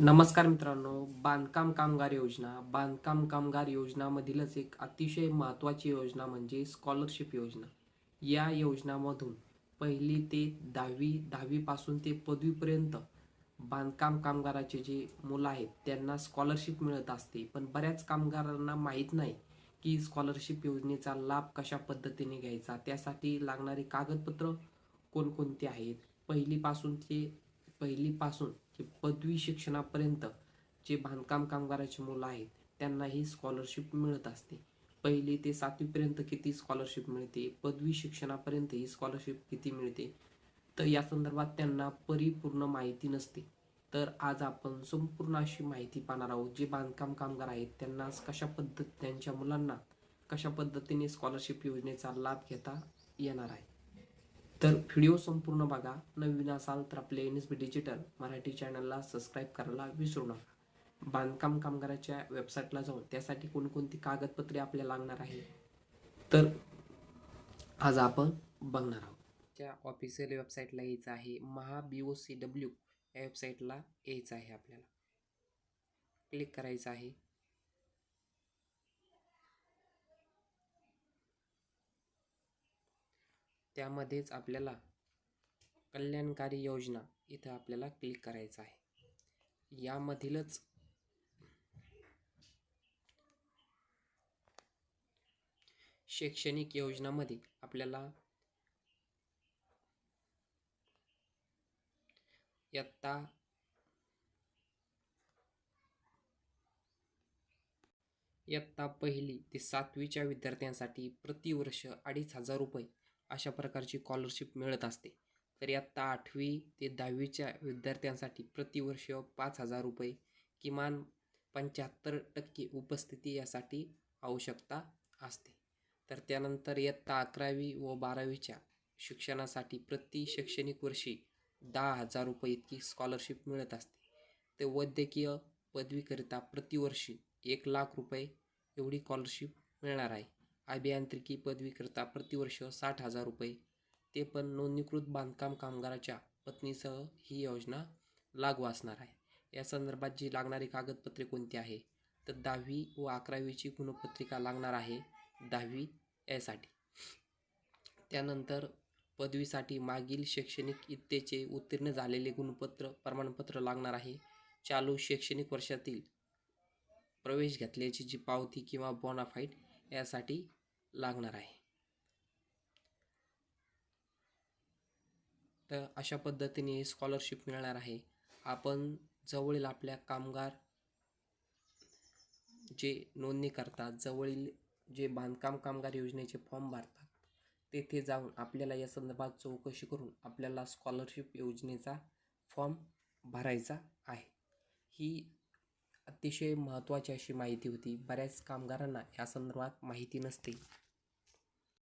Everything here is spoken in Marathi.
नमस्कार मित्रांनो बांधकाम कामगार योजना. बांधकाम कामगार योजनामधीलच एक अतिशय महत्त्वाची योजना म्हणजे स्कॉलरशिप योजना. या योजनामधून पहिली ते दहावी दहावीपासून ते पदवीपर्यंत बांधकाम कामगाराचे जे मुलं आहेत त्यांना स्कॉलरशिप मिळत असते. पण बऱ्याच कामगारांना माहीत नाही की स्कॉलरशिप योजनेचा लाभ कशा पद्धतीने घ्यायचा? त्यासाठी लागणारी कागदपत्र कोणकोणती आहेत? पहिलीपासून ते पहिलीपासून की पदवी शिक्षणापर्यंत जे बांधकाम कामगाराची मुलं आहेत त्यांना ही स्कॉलरशिप मिळत असते. पहिली ते सातवीपर्यंत किती स्कॉलरशिप मिळते पदवी शिक्षणापर्यंत ही स्कॉलरशिप किती मिळते तर या संदर्भात त्यांना परिपूर्ण माहिती नसते. तर आज आपण संपूर्ण अशी माहिती पाहणार आहोत जे बांधकाम कामगार आहेत त्यांना कशा पद्धत त्यांच्या मुलांना कशा पद्धतीने स्कॉलरशिप योजनेचा लाभ घेता येणार आहे. तर व्हिडिओ संपूर्ण बघा. नवीन असाल तर आपले N S B digital Marathi चॅनलला सबस्क्राईब करायला विसरू नका. बांधकाम कामगाराच्या वेबसाईटला जाऊन त्यासाठी कोणकोणती कागदपत्रे आपल्याला लागणार आहे? तर आज आपण बघणार आहोत. त्या ऑफिशियल वेबसाईटला यायचं आहे महा बी ओ सी डब्ल्यू या वेबसाईटला यायचं आहे आपल्याला. क्लिक करायचं आहे. त्यामध्येच आपल्याला कल्याणकारी योजना इथं आपल्याला क्लिक करायचं आहे. यामधीलच शैक्षणिक योजनामध्ये आपल्याला इयत्ता इयत्ता पहिली ते सातवीच्या विद्यार्थ्यांसाठी प्रतिवर्ष अडीच हजार रुपये अशा प्रकारची स्कॉलरशिप मिळत असते. तर इयत्ता आठवी ते दहावीच्या विद्यार्थ्यांसाठी प्रतिवर्ष पाच हजार रुपये किमान पंच्याहत्तर टक्के उपस्थिती यासाठी आवश्यकता असते. तर त्यानंतर इयत्ता अकरावी व बारावीच्या शिक्षणासाठी प्रति शैक्षणिक वर्षी दहा हजार रुपये इतकी स्कॉलरशिप मिळत असते. ते वैद्यकीय पदवीकरिता प्रतिवर्षी एक लाख रुपये एवढी स्कॉलरशिप मिळणार आहे. अभियांत्रिकी पदवीकरता प्रतिवर्ष साठ हजार रुपये. ते पण नोंदणीकृत बांधकाम कामगाराच्या पत्नीसह ही योजना लागू असणार आहे. या संदर्भात जी लागणारी कागदपत्रे कोणती आहे? तर दहावी व अकरावीची गुणपत्रिका लागणार आहे दहावी यासाठी त्यानंतर पदवीसाठी मागील शैक्षणिक इत्तेचे उत्तीर्ण झालेले गुणपत्र प्रमाणपत्र लागणार आहे. चालू शैक्षणिक वर्षातील प्रवेश घेतल्याची जी पावती किंवा बोनाफाईट यासाठी लागणार आहे. तर अशा पद्धतीने स्कॉलरशिप मिळणार आहे. आपण जवळील आपल्या कामगार जे नोंदणी करतात जवळील जे बांधकाम कामगार योजनेचे फॉर्म भरतात तेथे जाऊन आपल्याला या संदर्भात चौकशी करून आपल्याला स्कॉलरशिप योजनेचा फॉर्म भरायचा आहे. ही अतिशय महत्त्वाची अशी माहिती होती. बऱ्याच कामगारांना या संदर्भात माहिती नसते.